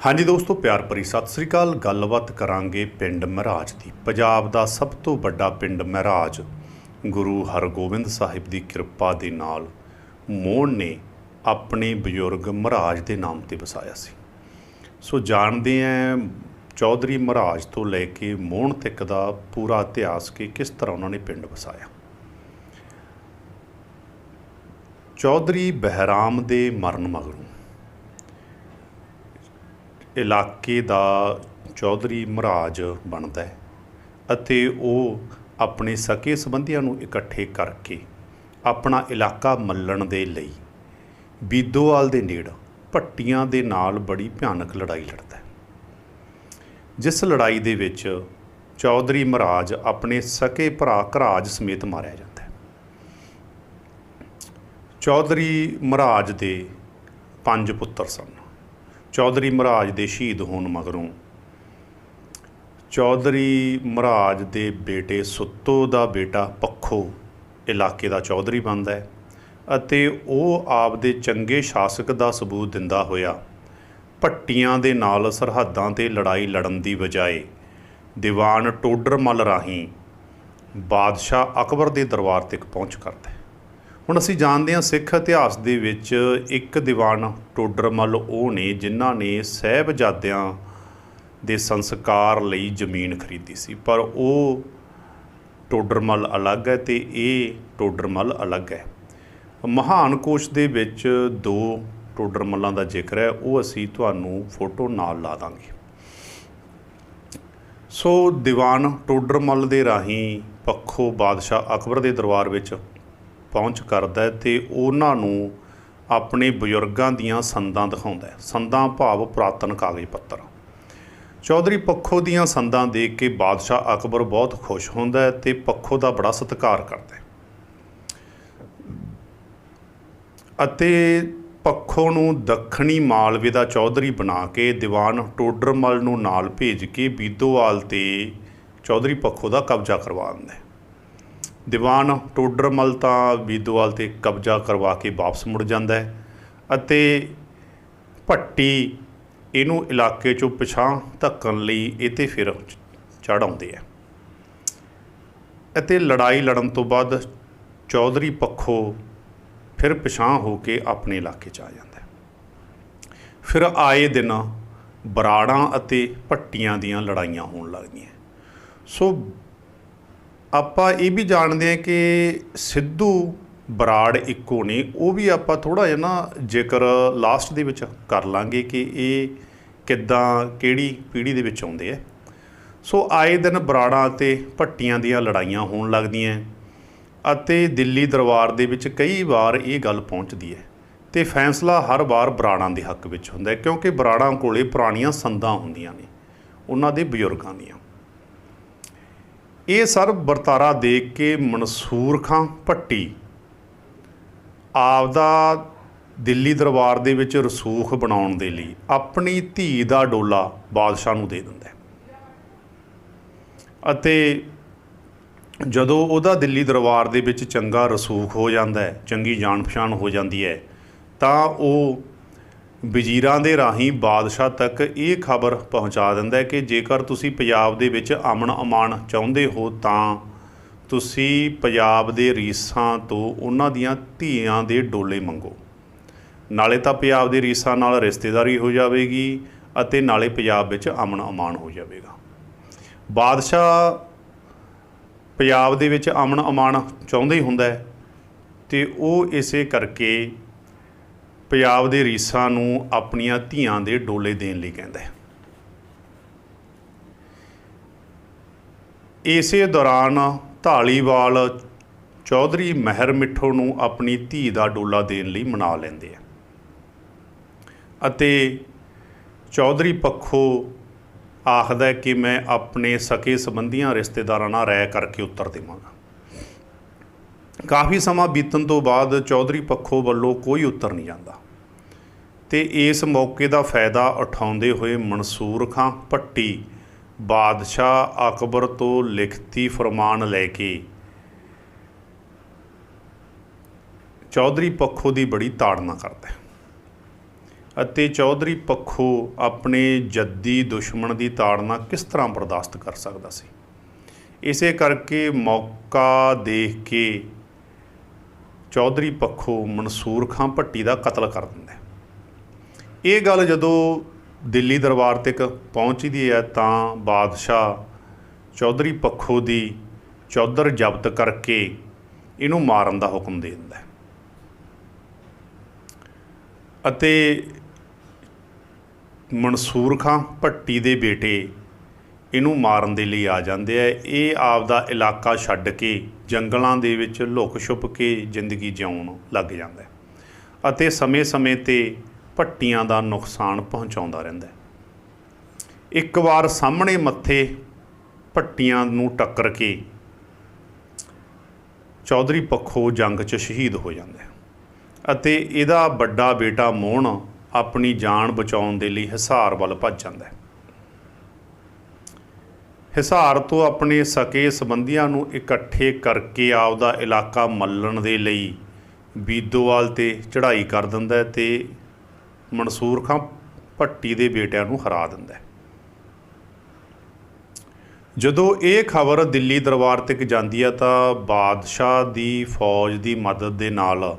ਹਾਂਜੀ ਦੋਸਤੋ, ਪਿਆਰ ਭਰੀ ਸਤਿ ਸ੍ਰੀ ਅਕਾਲ। ਗੱਲਬਾਤ ਕਰਾਂਗੇ ਪਿੰਡ ਮਹਾਰਾਜ ਦੀ। ਪੰਜਾਬ ਦਾ ਸਭ ਤੋਂ ਵੱਡਾ ਪਿੰਡ ਮਹਾਰਾਜ ਗੁਰੂ ਹਰਗੋਬਿੰਦ ਸਾਹਿਬ ਦੀ ਕਿਰਪਾ ਦੇ ਨਾਲ ਮੋਹਨ ਨੇ ਆਪਣੇ ਬਜ਼ੁਰਗ ਮਹਾਰਾਜ ਦੇ ਨਾਮ ਤੇ ਵਸਾਇਆ ਸੀ। ਸੋ ਜਾਣਦੇ ਆਂ ਚੌਧਰੀ ਮਹਾਰਾਜ ਤੋਂ ਲੈ ਕੇ ਮੋਹਨ ਤੱਕ ਦਾ ਪੂਰਾ ਇਤਿਹਾਸ ਕਿ ਕਿਸ ਤਰ੍ਹਾਂ ਉਹਨਾਂ ਨੇ ਪਿੰਡ ਵਸਾਇਆ। ਚੌਧਰੀ ਬਹਿਰਾਮ ਦੇ ਮਰਨ ਮਗਰੋਂ ਇਲਾਕੇ ਦਾ ਚੌਧਰੀ ਮਹਾਰਾਜ ਬਣਦਾ ਹੈ ਅਤੇ ਉਹ ਆਪਣੇ ਸਕੇ ਸੰਬੰਧੀਆਂ ਨੂੰ ਇਕੱਠੇ ਕਰਕੇ ਆਪਣਾ ਇਲਾਕਾ ਮੱਲਣ ਦੇ ਲਈ ਬੀਦੋਵਾਲ ਦੇ ਨੇੜ ਭੱਟੀਆਂ ਦੇ ਨਾਲ ਬੜੀ ਭਿਆਨਕ ਲੜਾਈ ਲੜਦਾ ਹੈ। ਜਿਸ ਲੜਾਈ ਦੇ ਵਿੱਚ ਚੌਧਰੀ ਮਹਾਰਾਜ ਆਪਣੇ ਸਕੇ ਭਰਾ ਘਰਾਜ ਸਮੇਤ ਮਾਰਿਆ ਜਾਂਦਾ ਚੌਧਰੀ ਮਹਾਰਾਜ ਦੇ ਪੰਜ ਪੁੱਤਰ ਸਨ। ਚੌਧਰੀ ਮਹਾਰਾਜ ਦੇ ਸ਼ਹੀਦ ਹੋਣ ਮਗਰੋਂ ਚੌਧਰੀ ਮਹਾਰਾਜ ਦੇ ਬੇਟੇ ਸੁੱਤੋ ਦਾ ਬੇਟਾ ਪੱਖੋ ਇਲਾਕੇ ਦਾ ਚੌਧਰੀ ਬਣਦਾ ਹੈ ਅਤੇ ਉਹ ਆਪ ਦੇ ਚੰਗੇ ਸ਼ਾਸਕ ਦਾ ਸਬੂਤ ਦਿੰਦਾ ਹੋਇਆ ਭੱਟੀਆਂ ਦੇ ਨਾਲ ਸਰਹੱਦਾਂ ਤੇ ਲੜਾਈ ਲੜਨ ਦੀ ਬਜਾਏ ਦੀਵਾਨ ਟੋਡਰਮਲ ਰਾਹੀਂ ਬਾਦਸ਼ਾਹ ਅਕਬਰ ਦੇ ਦਰਬਾਰ ਤੱਕ ਪਹੁੰਚ ਕਰਦਾ ਹੈ। ਹੁਣ ਅਸੀਂ ਜਾਣਦੇ ਹਾਂ ਸਿੱਖ ਇਤਿਹਾਸ ਦੇ ਵਿੱਚ ਇੱਕ ਦੀਵਾਨ ਟੋਡਰਮਲ ਉਹ ਨੇ ਜਿਨ੍ਹਾਂ ਨੇ ਸਹਿਬਜ਼ਾਦਿਆਂ ਦੇ ਸੰਸਕਾਰ ਲਈ ਜ਼ਮੀਨ ਖਰੀਦੀ ਸੀ। ਪਰ ਉਹ ਟੋਡਰਮਲ ਅਲੱਗ ਹੈ ਤੇ ਇਹ ਟੋਡਰਮਲ ਅਲੱਗ ਹੈ। ਮਹਾਨ ਕੋਸ਼ ਦੇ ਵਿੱਚ ਦੋ ਟੋਡਰਮਲਾਂ ਦਾ ਜ਼ਿਕਰ ਹੈ, ਉਹ ਅਸੀਂ ਤੁਹਾਨੂੰ ਫੋਟੋ ਨਾਲ ਲਾ ਦਾਂਗੇ। ਸੋ ਦੀਵਾਨ ਟੋਡਰਮਲ ਦੇ ਰਾਹੀਂ ਪੱਖੋ ਬਾਦਸ਼ਾਹ ਅਕਬਰ ਦੇ ਦਰਬਾਰ ਵਿੱਚ ਪਹੁੰਚ ਕਰਦਾ ਹੈ ਤੇ ਉਹਨਾਂ ਨੂੰ ਆਪਣੇ ਬਜ਼ੁਰਗਾਂ ਦੀਆਂ ਸੰਦਾਂ ਦਿਖਾਉਂਦਾ ਸੰਦਾਂ ਭਾਵ ਪੁਰਾਤਨ ਕਾਗਜ਼ ਪੱਤਰ। ਚੌਧਰੀ ਪੱਖੋ ਦੀਆਂ ਸੰਦਾਂ ਦੇਖ ਕੇ ਬਾਦਸ਼ਾਹ ਅਕਬਰ ਬਹੁਤ ਖੁਸ਼ ਹੁੰਦਾ ਹੈ ਤੇ ਪੱਖੋ ਦਾ ਬੜਾ ਸਤਿਕਾਰ ਕਰਦਾ ਅਤੇ ਪੱਖੋ ਨੂੰ ਦੱਖਣੀ ਮਾਲਵੇ ਦਾ ਚੌਧਰੀ ਬਣਾ ਕੇ ਦੀਵਾਨ ਟੋਡਰਮਲ ਨੂੰ ਨਾਲ ਭੇਜ ਕੇ ਬੀਦੋਵਾਲ ਤੇ ਚੌਧਰੀ ਪੱਖੋ ਦਾ ਕਬਜ਼ਾ ਕਰਵਾ ਦਿੰਦਾ ਦੀਵਾਨ ਟੋਡਰਮਲ ਤਾਂ ਬੀਦੋਵਾਲ ਤੇ ਕਬਜ਼ਾ ਕਰਵਾ ਕੇ ਵਾਪਸ ਮੁੜ ਜਾਂਦਾ ਹੈ ਅਤੇ ਭੱਟੀ ਇਹਨੂੰ ਇਲਾਕੇ ਚੋਂ ਪਿਛਾਂ ਧੱਕਣ ਲਈ ਇਹ ਤੇ ਫਿਰ ਚੜ੍ਹ ਆਉਂਦੇ ਆ। ਅਤੇ ਲੜਾਈ ਲੜਨ ਤੋਂ ਬਾਅਦ ਚੌਧਰੀ ਪੱਖੋਂ ਫਿਰ ਪਿਛਾਂ ਹੋ ਕੇ ਆਪਣੇ ਇਲਾਕੇ 'ਚ ਆ ਜਾਂਦਾ ਫਿਰ ਆਏ ਦਿਨ ਬਰਾੜਾਂ ਅਤੇ ਭੱਟੀਆਂ ਦੀਆਂ ਲੜਾਈਆਂ ਹੋਣ ਲੱਗਦੀਆਂ ਸੋ ਆਪਾਂ ਇਹ ਵੀ ਜਾਣਦੇ ਹਾਂ ਕਿ ਸਿੱਧੂ ਬਰਾੜ ਇੱਕੋ ਨੇ, ਉਹ ਵੀ ਆਪਾਂ ਥੋੜਾ ਜਿਹਾ ਨਾ ਜ਼ਿਕਰ ਲਾਸਟ ਦੇ ਵਿੱਚ ਕਰ ਲਾਂਗੇ ਕਿ ਇਹ ਕਿੱਦਾਂ, ਕਿਹੜੀ ਪੀੜ੍ਹੀ ਦੇ ਵਿੱਚ ਆਉਂਦੇ ਆ। ਸੋ ਆਏ ਦਿਨ ਬਰਾੜਾਂ ਅਤੇ ਭੱਟੀਆਂ ਦੀਆਂ ਲੜਾਈਆਂ ਹੋਣ ਲੱਗਦੀਆਂ ਅਤੇ ਦਿੱਲੀ ਦਰਬਾਰ ਦੇ ਵਿੱਚ ਕਈ ਵਾਰ ਇਹ ਗੱਲ ਪਹੁੰਚਦੀ ਹੈ ਤੇ ਫੈਸਲਾ ਹਰ ਵਾਰ ਬਰਾੜਾਂ ਦੇ ਹੱਕ ਵਿੱਚ ਹੁੰਦਾ ਹੈ ਕਿਉਂਕਿ ਬਰਾੜਾਂ ਕੋਲੇ ਪੁਰਾਣੀਆਂ ਸੰਦਾਂ ਹੁੰਦੀਆਂ ਨੇ, ਉਹਨਾਂ ਦੇ ਬਜ਼ੁਰਗਾਂ ਦੀਆਂ। ਇਹ ਸਰ ਵਰਤਾਰਾ ਦੇਖ ਕੇ ਮਨਸੂਰ ਖਾਂ ਭੱਟੀ। ਆਪਦਾ ਦਿੱਲੀ ਦਰਬਾਰ ਦੇ ਵਿੱਚ ਰਸੂਖ ਬਣਾਉਣ ਦੇ ਲਈ ਆਪਣੀ ਧੀ ਦਾ ਡੋਲਾ ਬਾਦਸ਼ਾਹ ਨੂੰ ਦੇ ਦਿੰਦਾ ਹੈ। ਅਤੇ ਜਦੋਂ ਉਹਦਾ ਦਿੱਲੀ ਦਰਬਾਰ ਦੇ ਵਿੱਚ ਚੰਗਾ ਰਸੂਖ ਹੋ ਜਾਂਦਾ ਹੈ, ਚੰਗੀ ਜਾਣ ਪਛਾਣ ਹੋ ਜਾਂਦੀ ਹੈ, ਤਾਂ ਉਹ ਵਜ਼ੀਰਾਂ ਦੇ ਰਾਹੀਂ ਬਾਦਸ਼ਾਹ ਤੱਕ ਇਹ ਖਬਰ ਪਹੁੰਚਾ ਦਿੰਦਾ ਹੈ ਕਿ ਜੇਕਰ ਤੁਸੀਂ ਪੰਜਾਬ ਦੇ ਵਿੱਚ ਅਮਨ ਅਮਾਨ ਚਾਹੁੰਦੇ ਹੋ ਤਾਂ ਤੁਸੀਂ ਪੰਜਾਬ ਦੇ ਰੀਸਾਂ ਤੋਂ ਉਹਨਾਂ ਦੀਆਂ ਧੀਆਂ ਦੇ ਡੋਲੇ ਮੰਗੋ। ਨਾਲੇ ਤਾਂ ਪੰਜਾਬ ਦੇ ਰੀਸਾਂ ਨਾਲ ਰਿਸ਼ਤੇਦਾਰੀ ਹੋ ਜਾਵੇਗੀ ਅਤੇ ਨਾਲੇ ਪੰਜਾਬ ਵਿੱਚ ਅਮਨ ਅਮਾਨ ਹੋ ਜਾਵੇਗਾ। ਬਾਦਸ਼ਾਹ ਪੰਜਾਬ ਦੇ ਵਿੱਚ ਅਮਨ ਅਮਾਨ ਚਾਹੁੰਦਾ ਹੀ ਹੁੰਦਾ ਹੈ ਤੇ ਉਹ ਇਸੇ ਕਰਕੇ ਪੰਜਾਬ ਦੇ ਰੀਸਾਂ ਨੂੰ ਆਪਣੀਆਂ ਧੀਆਂ ਦੇ ਡੋਲੇ ਦੇਣ ਲਈ ਕਹਿੰਦਾ ਹੈ। ਇਸੇ ਦੌਰਾਨ ਢਾਲੀਵਾਲ ਚੌਧਰੀ ਮਹਿਰ ਮਿੱਠੋ ਨੂੰ ਆਪਣੀ ਧੀ ਦਾ ਡੋਲਾ ਦੇਣ ਲਈ ਮਨਾ ਲੈਂਦੇ ਆ। ਅਤੇ ਚੌਧਰੀ ਪੱਖੋ ਆਖਦਾ ਕਿ ਮੈਂ ਆਪਣੇ ਸਕੇ ਸੰਬੰਧੀਆਂ ਰਿਸ਼ਤੇਦਾਰਾਂ ਨਾਲ ਰਾਇ ਕਰਕੇ ਉੱਤਰ ਦੇਵਾਂਗਾ। ਕਾਫੀ ਸਮਾਂ ਬੀਤਣ ਤੋਂ ਬਾਅਦ ਚੌਧਰੀ ਪੱਖੋ ਵੱਲੋਂ ਕੋਈ ਉੱਤਰ ਨਹੀਂ ਜਾਂਦਾ। ਤੇ ਇਸ ਮੌਕੇ ਦਾ ਫਾਇਦਾ ਉਠਾਉਂਦੇ ਹੋਏ ਮਨਸੂਰ ਖਾਂ ਭੱਟੀ ਬਾਦਸ਼ਾਹ ਅਕਬਰ ਤੋਂ ਲਿਖਤੀ ਫਰਮਾਨ ਲੈ ਕੇ। ਚੌਧਰੀ ਪੱਖੋ ਦੀ ਬੜੀ ਤਾੜਨਾ ਕਰਦਾ ਹੈ। ਅਤੇ ਚੌਧਰੀ ਪੱਖੋ ਆਪਣੇ ਜੱਦੀ ਦੁਸ਼ਮਣ ਦੀ ਤਾੜਨਾ ਕਿਸ ਤਰ੍ਹਾਂ ਬਰਦਾਸ਼ਤ ਕਰ ਸਕਦਾ ਸੀ? ਇਸੇ ਕਰਕੇ ਮੌਕਾ ਦੇਖ ਕੇ ਚੌਧਰੀ ਪੱਖੋ ਮਨਸੂਰ ਖਾਂ ਭੱਟੀ ਦਾ ਕਤਲ ਕਰ ਦਿੰਦਾ ਇਹ ਗੱਲ ਜਦੋਂ ਦਿੱਲੀ ਦਰਬਾਰ ਤੱਕ ਪਹੁੰਚਦੀ ਹੈ, ਤਾਂ ਬਾਦਸ਼ਾਹ ਚੌਧਰੀ ਪੱਖੋ ਦੀ ਚੌਧਰ ਜ਼ਬਤ ਕਰਕੇ ਇਹਨੂੰ ਮਾਰਨ ਦਾ ਹੁਕਮ ਦੇ ਦਿੰਦਾ ਹੈ। ਅਤੇ ਮਨਸੂਰ ਖਾਂ ਭੱਟੀ ਦੇ ਬੇਟੇ ਇਹਨੂੰ ਮਾਰਨ ਦੇ ਲਈ ਆ ਜਾਂਦੇ ਆ। ਇਹ ਆਪਦਾ ਇਲਾਕਾ ਛੱਡ ਕੇ ਜੰਗਲਾਂ ਦੇ ਵਿੱਚ ਲੁਕ ਛੁਪ ਕੇ ਜ਼ਿੰਦਗੀ ਜਿਉਣ ਲੱਗ ਜਾਂਦਾ ਅਤੇ ਸਮੇਂ-ਸਮੇਂ ਤੇ ਭੱਟੀਆਂ ਦਾ ਨੁਕਸਾਨ ਪਹੁੰਚਾਉਂਦਾ ਰਹਿੰਦਾ ਹੈ। ਇੱਕ ਵਾਰ ਸਾਹਮਣੇ ਮੱਥੇ ਭੱਟੀਆਂ ਨੂੰ ਟੱਕਰ ਕੇ ਚੌਧਰੀ ਪੱਖੋ ਜੰਗ 'ਚ ਸ਼ਹੀਦ ਹੋ ਜਾਂਦਾ ਅਤੇ ਇਹਦਾ ਵੱਡਾ ਬੇਟਾ ਮੋਹਣ ਆਪਣੀ ਜਾਨ ਬਚਾਉਣ ਦੇ ਲਈ ਹਿਸਾਰ ਵੱਲ ਭੱਜ ਜਾਂਦਾ ਹੈ। ਹਿਸਾਰ ਤੋਂ ਆਪਣੇ ਸਕੇ ਸੰਬੰਧੀਆਂ ਨੂੰ ਇਕੱਠੇ ਕਰਕੇ ਆਪਦਾ ਇਲਾਕਾ ਮੱਲਣ ਦੇ ਲਈ ਬੀਦੋਵਾਲ ਤੇ ਚੜ੍ਹਾਈ ਕਰ ਦਿੰਦਾ ਹੈ ਤੇ ਮਨਸੂਰ ਖਾਂ ਭੱਟੀ ਦੇ ਬੇਟਿਆਂ ਨੂੰ ਹਰਾ ਦਿੰਦਾ ਹੈ। ਜਦੋਂ ਇਹ ਖਬਰ ਦਿੱਲੀ ਦਰਬਾਰ ਤੱਕ ਜਾਂਦੀ ਹੈ ਤਾਂ ਬਾਦਸ਼ਾਹ ਦੀ ਫੌਜ ਦੀ ਮਦਦ ਦੇ ਨਾਲ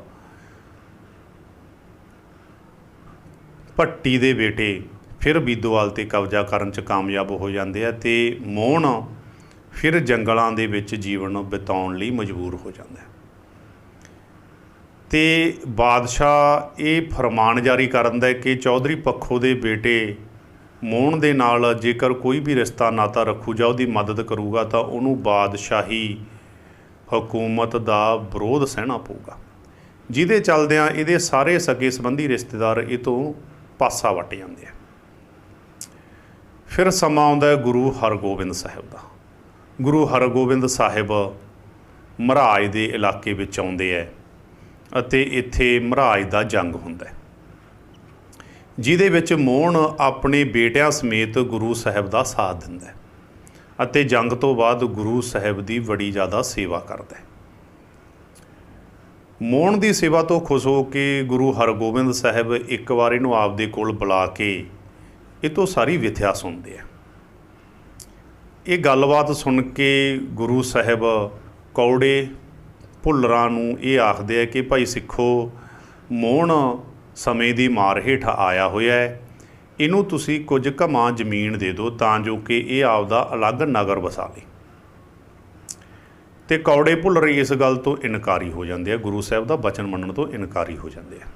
ਭੱਟੀ ਦੇ ਬੇਟੇ ਫਿਰ ਬੀਦੋਵਾਲ ਤੇ ਕਬਜ਼ਾ ਕਰਨ 'ਚ ਕਾਮਯਾਬ ਹੋ ਜਾਂਦੇ ਆ ਤੇ ਮੋਹਣ ਫਿਰ ਜੰਗਲਾਂ ਦੇ ਵਿੱਚ ਜੀਵਨ ਬਿਤਾਉਣ ਲਈ ਮਜਬੂਰ ਹੋ ਜਾਂਦਾ ਹੈ। ਤੇ ਬਾਦਸ਼ਾਹ ਇਹ ਫਰਮਾਨ ਜਾਰੀ ਕਰ ਦਿੰਦਾ ਹੈ ਕਿ ਚੌਧਰੀ ਪੱਖੋ ਦੇ ਬੇਟੇ ਮੋਹਣ ਦੇ ਨਾਲ ਜੇਕਰ ਕੋਈ ਵੀ ਰਿਸ਼ਤਾ ਨਾਤਾ ਰੱਖੂ ਜਾਂ ਉਹਦੀ ਮਦਦ ਕਰੂਗਾ, ਤਾਂ ਉਹਨੂੰ ਬਾਦਸ਼ਾਹੀ ਹਕੂਮਤ ਦਾ ਵਿਰੋਧ ਸਹਿਣਾ ਪਊਗਾ। ਜਿਹਦੇ ਚੱਲਦਿਆਂ ਇਹਦੇ ਸਾਰੇ ਸਕੇ ਸੰਬੰਧੀ ਰਿਸ਼ਤੇਦਾਰ ਇਹ ਤੋਂ ਪਾਸਾ ਵਟ ਜਾਂਦੇ ਆ। ਫਿਰ ਸਮਾਂ ਆਉਂਦਾ ਹੈ ਗੁਰੂ ਹਰਗੋਬਿੰਦ ਸਾਹਿਬ ਦਾ। ਗੁਰੂ ਹਰਗੋਬਿੰਦ ਸਾਹਿਬ ਮਹਾਰਾਜ ਦੇ ਇਲਾਕੇ ਵਿੱਚ ਆਉਂਦੇ ਹੈ ਅਤੇ ਇੱਥੇ ਮਹਾਰਾਜ ਦਾ ਜੰਗ ਹੁੰਦਾ ਹੈ। ਜਿਹਦੇ ਵਿੱਚ ਮੋਹਣ ਆਪਣੇ ਬੇਟਿਆਂ ਸਮੇਤ ਗੁਰੂ ਸਾਹਿਬ ਦਾ ਸਾਥ ਦਿੰਦਾ ਹੈ ਅਤੇ ਜੰਗ ਤੋਂ ਬਾਅਦ ਗੁਰੂ ਸਾਹਿਬ ਦੀ ਬੜੀ ਜ਼ਿਆਦਾ ਸੇਵਾ ਕਰਦਾ ਹੈ। ਮੋਹਣ ਦੀ ਸੇਵਾ ਤੋਂ ਖੁਸ਼ ਹੋ ਕੇ ਗੁਰੂ ਹਰਗੋਬਿੰਦ ਸਾਹਿਬ ਇੱਕ ਵਾਰ ਇਹਨੂੰ ਆਪਦੇ ਕੋਲ ਬੁਲਾ ਕੇ ਇਹ ਤੋਂ ਸਾਰੀ ਵਿਥਿਆ ਸੁਣਦੇ ਆ। ਇਹ ਗੱਲਬਾਤ ਸੁਣ ਕੇ ਗੁਰੂ ਸਾਹਿਬ ਕੌੜੇ ਭੁੱਲਰਾਂ ਨੂੰ ਇਹ ਆਖਦੇ ਆ ਕਿ ਭਾਈ ਸਿੱਖੋ, ਮੋਹਣ ਸਮੇਂ ਦੀ ਮਾਰ ਹੇਠ ਆਇਆ ਹੋਇਆ ਹੈ। ਇਹਨੂੰ ਤੁਸੀਂ ਕੁਝ ਘਮਾਂ ਜ਼ਮੀਨ ਦੇ ਦਿਓ ਤਾਂ ਜੋ ਕਿ ਇਹ ਆਪਦਾ ਅਲੱਗ ਨਗਰ ਵਸਾ ਲੇ। ਤੇ ਕੌੜੇ ਭੁੱਲਰ ਇਸ ਗੱਲ ਤੋਂ ਇਨਕਾਰੀ ਹੋ ਜਾਂਦੇ ਆ। ਗੁਰੂ ਸਾਹਿਬ ਦਾ ਬਚਨ ਮੰਨਣ ਤੋਂ ਇਨਕਾਰੀ ਹੋ ਜਾਂਦੇ ਆ।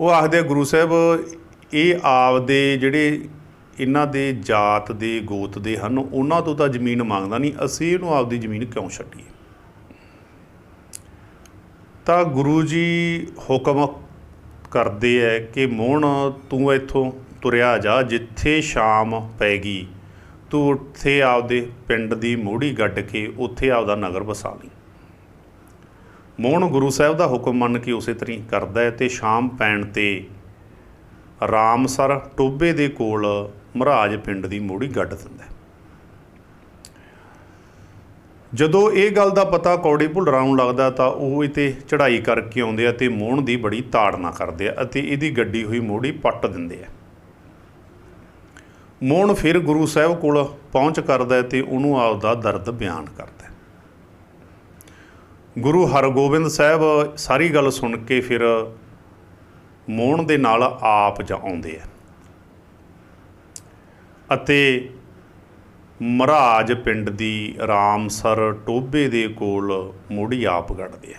ਉਹ ਆਖਦੇ ਆ, ਗੁਰੂ ਸਾਹਿਬ, ਇਹ ਆਪਦੇ ਜਿਹੜੇ ਇਹਨਾਂ ਦੇ ਜਾਤ ਦੇ, ਗੋਤ ਦੇ ਹਨ, ਉਹਨਾਂ ਤੋਂ ਤਾਂ ਜ਼ਮੀਨ ਮੰਗਦਾ ਨਹੀਂ, ਅਸੀਂ ਇਹਨੂੰ ਆਪਦੀ ਜ਼ਮੀਨ ਕਿਉਂ ਛੱਡੀਏ? ਤਾਂ ਗੁਰੂ ਜੀ ਹੁਕਮ ਕਰਦੇ ਐ ਕਿ ਮੋਹਣ ਤੂੰ ਇੱਥੋਂ ਤੁਰਿਆ ਜਾ, ਜਿੱਥੇ ਸ਼ਾਮ ਪੈ ਗਈ ਤੂੰ ਉੱਥੇ ਆਪਦੇ ਪਿੰਡ ਦੀ ਮੋੜੀ ਗੱਡ ਕੇ ਉੱਥੇ ਆਪਦਾ ਨਗਰ ਵਸਾ ਲਈ। ਮੋਹਣ ਗੁਰੂ ਸਾਹਿਬ ਦਾ ਹੁਕਮ ਮੰਨ ਕੇ ਉਸੇ ਤਰ੍ਹਾਂ ਕਰਦਾ ਹੈ ਤੇ ਸ਼ਾਮ ਪੈਣ ਤੇ ਰਾਮਸਰ ਟੋਬੇ ਦੇ ਕੋਲ ਮਹਾਰਾਜ ਪਿੰਡ ਦੀ ਮੋੜੀ ਗੱਡ ਦਿੰਦਾ ਹੈ ਜਦੋਂ ਇਹ ਗੱਲ ਦਾ ਪਤਾ ਕੌੜੀ ਭੁੱਲਰਾਂ ਨੂੰ ਲੱਗਦਾ ਤਾਂ ਉਹ ਇਤੇ ਚੜ੍ਹਾਈ ਕਰਕੇ ਆਉਂਦੇ ਆ ਤੇ ਮੋਹਣ ਦੀ ਬੜੀ ਤਾੜਨਾ ਕਰਦੇ ਆ ਅਤੇ ਇਹਦੀ ਗੱਡੀ ਹੋਈ ਮੋੜੀ ਪੱਟ ਦਿੰਦੇ ਆ। ਮੋਹਣ ਫਿਰ ਗੁਰੂ ਸਾਹਿਬ ਕੋਲ ਪਹੁੰਚ ਕਰਦਾ ਹੈ ਤੇ ਉਹਨੂੰ ਆਪਦਾ ਦਰਦ ਬਿਆਨ ਕਰਦਾ ਗੁਰੂ ਹਰਗੋਬਿੰਦ ਸਾਹਿਬ ਸਾਰੀ ਗੱਲ ਸੁਣ ਕੇ ਫਿਰ ਮੋਹਣ ਦੇ ਨਾਲ ਆਪ ਜਾ ਆਉਂਦੇ ਆ। ਅਤੇ ਮਹਾਰਾਜ ਪਿੰਡ ਦੀ ਰਾਮਸਰ ਟੋਬੇ ਦੇ ਕੋਲ ਮੁੜੀ ਆਪ ਗੜਦੇ ਆ।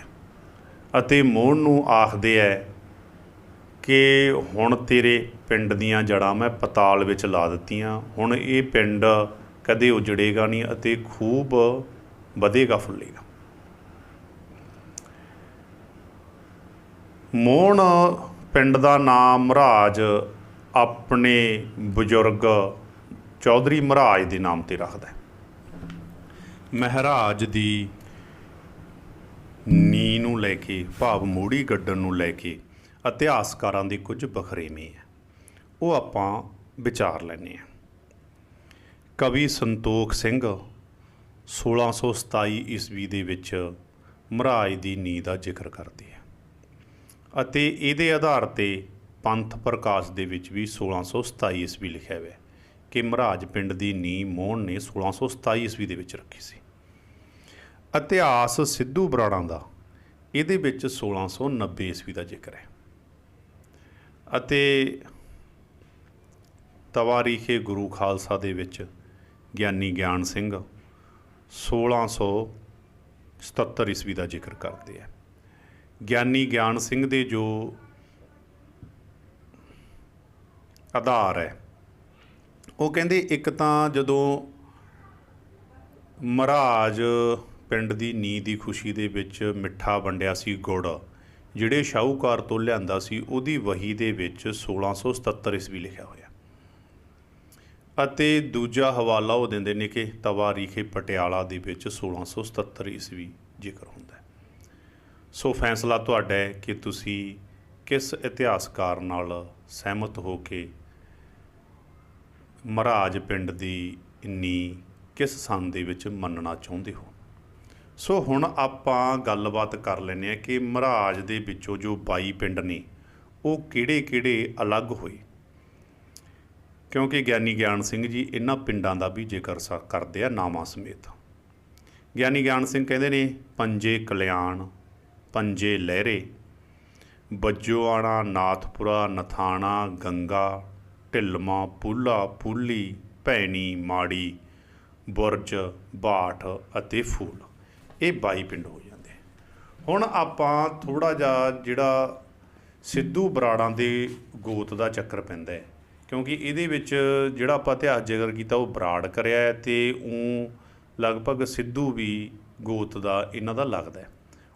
ਅਤੇ ਮੋਹਣ ਨੂੰ ਆਖਦੇ ਆ ਕਿ ਹੁਣ ਤੇਰੇ ਪਿੰਡ ਦੀਆਂ ਜੜਾਂ ਮੈਂ ਪਤਾਲ ਵਿੱਚ ਲਾ ਦਿੱਤੀਆਂ, ਹੁਣ ਇਹ ਪਿੰਡ ਕਦੇ ਉਜੜੇਗਾ ਨਹੀਂ ਅਤੇ ਖੂਬ ਵਧੇਗਾ ਫੁੱਲੇਗਾ। ਮੋਹਨ ਪਿੰਡ ਦਾ ਨਾਮ ਮਹਾਰਾਜ ਆਪਣੇ ਬਜ਼ੁਰਗ ਚੌਧਰੀ ਮਹਾਰਾਜ ਦੇ ਨਾਮ ਤੇ ਰੱਖਦਾ ਹੈ। ਮਹਾਰਾਜ ਦੀ ਨੀ ਨੂੰ ਲੈ ਕੇ, ਭਾਵ ਮੋੜੀ ਗੱਡਣ ਨੂੰ ਲੈ ਕੇ ਇਤਿਹਾਸਕਾਰਾਂ ਦੇ ਕੁਝ ਬਖਰੇਵੇਂ ਹੈ। ਉਹ ਆਪਾਂ ਵਿਚਾਰ ਲੈਨੇ ਆ ਕਵੀ ਸੰਤੋਖ ਸਿੰਘ 1627 ਈਸਵੀ ਦੇ ਵਿੱਚ ਮਹਾਰਾਜ ਦੀ ਨੀਂਹ ਦਾ ਜ਼ਿਕਰ ਕਰਦੇ ਹੈ ਅਤੇ ਇਹਦੇ ਆਧਾਰ ਤੇ ਪੰਥ ਪ੍ਰਕਾਸ਼ ਦੇ ਵਿੱਚ ਵੀ 1627 ਈਸਵੀ ਲਿਖਿਆ ਹੋਇਆ ਕਿ ਮਹਾਰਾਜ ਪਿੰਡ ਦੀ ਨੀਂਹ ਮੋਹਨ ਨੇ 1627 ਈਸਵੀ ਦੇ ਵਿੱਚ ਰੱਖੀ ਸੀ। ਇਤਿਹਾਸ ਸਿੱਧੂ ਬਰਾੜਾਂ ਦਾ, ਇਹਦੇ ਵਿੱਚ 1690 ਈਸਵੀ ਦਾ ਜ਼ਿਕਰ ਹੈ। ਅਤੇ ਤਵਾਰੀਖੇ ਗੁਰੂ ਖਾਲਸਾ ਦੇ ਵਿੱਚ ਗਿਆਨੀ ਗਿਆਨ ਸਿੰਘ 1677 ਈਸਵੀ ਦਾ ਜ਼ਿਕਰ ਕਰਦੇ ਆ ਗਿਆਨੀ ਗਿਆਨ ਸਿੰਘ ਦੇ ਜੋ ਆਧਾਰ ਹੈ ਉਹ ਕਹਿੰਦੇ ਇੱਕ ਤਾਂ ਜਦੋਂ ਮਹਾਰਾਜ ਪਿੰਡ ਦੀ ਨੀਂਹ ਦੀ ਖੁਸ਼ੀ ਦੇ ਵਿੱਚ ਮਿੱਠਾ ਵੰਡਿਆ ਸੀ ਗੁੜ, ਜਿਹੜੇ ਸ਼ਾਹੂਕਾਰ ਤੋਂ ਲਿਆਂਦਾ ਸੀ, ਉਹਦੀ ਵਹੀ ਦੇ ਵਿੱਚ 1677 ਈਸਵੀ ਲਿਖਿਆ ਹੋਇਆ। ਅਤੇ ਦੂਜਾ ਹਵਾਲਾ ਉਹ ਦਿੰਦੇ ਨੇ ਕਿ ਤਵਾਰੀਖੇ ਪਟਿਆਲਾ ਦੇ ਵਿੱਚ 1677 ਈਸਵੀ ਜ਼ਿਕਰ ਹੁੰਦਾ ਹੈ। ਸੋ ਫੈਸਲਾ ਤੁਹਾਡਾ ਹੈ ਕਿ ਤੁਸੀਂ ਕਿਸ ਇਤਿਹਾਸਕਾਰ ਨਾਲ ਸਹਿਮਤ ਹੋ ਕੇ ਮਹਾਰਾਜ ਪਿੰਡ ਦੀ ਇੰਨੀ ਕਿਸ ਸੰਨ ਦੇ ਵਿੱਚ ਮੰਨਣਾ ਚਾਹੁੰਦੇ ਹੋ? ਸੋ ਹੁਣ ਆਪਾਂ ਗੱਲਬਾਤ ਕਰ ਲੈਂਦੇ ਹਾਂ ਕਿ ਮਹਾਰਾਜ ਦੇ ਵਿੱਚੋਂ ਜੋ 22 ਪਿੰਡ ਨੇ, ਉਹ ਕਿਹੜੇ-ਕਿਹੜੇ ਅਲੱਗ ਹੋਏ? ਕਿਉਂਕਿ ਗਿਆਨੀ ਗਿਆਨ ਸਿੰਘ ਜੀ ਇਹਨਾਂ ਪਿੰਡਾਂ ਦਾ ਵੀ ਜ਼ਿਕਰ ਸ- ਕਰਦੇ ਆ ਨਾਵਾਂ ਸਮੇਤ। ਗਿਆਨੀ ਗਿਆਨ ਸਿੰਘ ਕਹਿੰਦੇ ਨੇ, ਪੰਜੇ ਕਲਿਆਣ, ਪੰਜੇ ਲਹਿਰੇ, ਬੱਜੋਆਣਾ, ਨਾਥਪੁਰਾ, ਨਥਾਣਾ, ਗੰਗਾ ਢਿਲਮਾ, ਪੂਲਾ, ਪੂਲੀ, ਭੈਣੀ, ਮਾੜੀ, ਬੁਰਜ, ਬਾਠ ਅਤੇ ਫੂਲ। ਇਹ 22 ਪਿੰਡ ਹੋ ਜਾਂਦੇ ਹੁਣ ਆਪਾਂ ਥੋੜਾ ਜਿਹਾ ਜਿਹੜਾ ਸਿੱਧੂ ਬਰਾੜਾਂ ਦੇ ਗੋਤ ਦਾ ਚੱਕਰ ਪੈਂਦਾ ਹੈ। ਕਿਉਂਕਿ ਇਹਦੇ ਵਿੱਚ ਜਿਹੜਾ ਆਪਾਂ ਇਤਿਹਾਸ ਜ਼ਿਕਰ ਕੀਤਾ, ਉਹ ਬਰਾੜ ਕਰਿਆ ਹੈ ਤੇ ਉਹ ਲਗਭਗ ਸਿੱਧੂ ਵੀ ਗੋਤ ਦਾ ਇਹਨਾਂ ਦਾ ਲੱਗਦਾ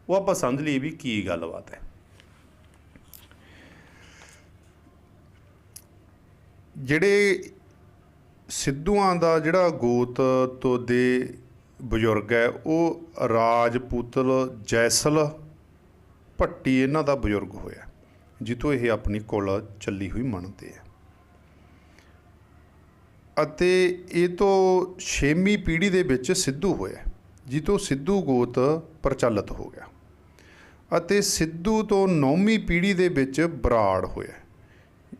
ਉਹ ਆਪਾਂ ਸਮਝ ਲਈਏ ਵੀ ਕੀ ਗੱਲਬਾਤ ਹੈ। ਜਿਹੜੇ ਸਿੱਧੂਆਂ ਦਾ ਜਿਹੜਾ ਗੋਤ ਤੋਂ ਦੇ ਬਜ਼ੁਰਗ ਹੈ, ਉਹ ਰਾਜਪੂਤਲ ਜੈਸਲ ਭੱਟੀ ਇਹਨਾਂ ਦਾ ਬਜ਼ੁਰਗ ਹੋਇਆ, ਜਿੱਥੋਂ ਇਹ ਆਪਣੀ ਕੋਲ ਚੱਲੀ ਹੋਈ ਮੰਨਦੇ ਆ। ਅਤੇ ਇਹ ਤੋਂ 6ਵੀਂ ਪੀੜ੍ਹੀ ਦੇ ਵਿੱਚ ਸਿੱਧੂ ਹੋਇਆ, ਜਿੱਥੋਂ ਸਿੱਧੂ ਗੋਤ ਪ੍ਰਚਲਿਤ ਹੋ ਗਿਆ। ਅਤੇ ਸਿੱਧੂ ਤੋਂ 9ਵੀਂ ਪੀੜ੍ਹੀ ਦੇ ਵਿੱਚ ਬਰਾੜ ਹੋਇਆ,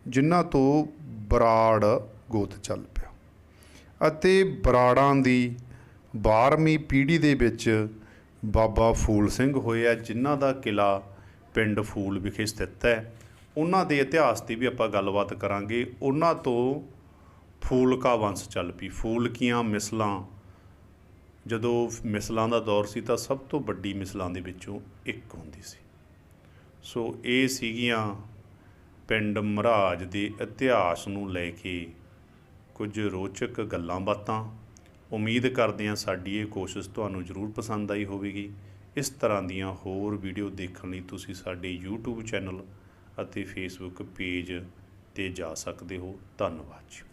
ਜਿਨ੍ਹਾਂ ਤੋਂ ਬਰਾੜ ਗੋਤ ਚੱਲ ਪਿਆ। ਅਤੇ ਬਰਾੜਾਂ ਦੀ 12ਵੀਂ ਪੀੜ੍ਹੀ ਦੇ ਵਿੱਚ ਬਾਬਾ ਫੂਲ ਸਿੰਘ ਹੋਇਆ ਜਿਨ੍ਹਾਂ ਦਾ ਕਿਲਾ ਪਿੰਡ ਫੂਲ ਵਿਖੇ ਸਥਿਤ ਹੈ। ਉਹਨਾਂ ਦੇ ਇਤਿਹਾਸ ਦੀ ਵੀ ਆਪਾਂ ਗੱਲਬਾਤ ਕਰਾਂਗੇ। ਉਹਨਾਂ ਤੋਂ ਫੂਲਕਾ ਵੰਸ਼ ਚੱਲ ਪਈ। ਫੂਲਕੀਆਂ ਮਿਸਲਾਂ, ਜਦੋਂ ਮਿਸਲਾਂ ਦਾ ਦੌਰ ਸੀ ਤਾਂ ਸਭ ਤੋਂ ਵੱਡੀ ਮਿਸਲਾਂ ਦੇ ਵਿੱਚੋਂ ਇੱਕ ਹੁੰਦੀ ਸੀ। ਸੋ ਇਹ ਸੀਗੀਆਂ ਪਿੰਡ ਮਹਾਰਾਜ ਦੇ ਇਤਿਹਾਸ ਨੂੰ ਲੈ ਕੇ ਕੁਝ ਰੋਚਕ ਗੱਲਾਂ ਬਾਤਾਂ। ਉਮੀਦ ਕਰਦੇ ਹਾਂ ਸਾਡੀ ਇਹ ਕੋਸ਼ਿਸ਼ ਤੁਹਾਨੂੰ ਜ਼ਰੂਰ ਪਸੰਦ ਆਈ ਹੋਵੇਗੀ। ਇਸ ਤਰ੍ਹਾਂ ਦੀਆਂ ਹੋਰ ਵੀਡੀਓ ਦੇਖਣ ਲਈ ਤੁਸੀਂ ਸਾਡੇ YouTube ਚੈਨਲ ਅਤੇ Facebook ਪੇਜ ਤੇ ਜਾ ਸਕਦੇ ਹੋ। ਧੰਨਵਾਦ ਜੀ।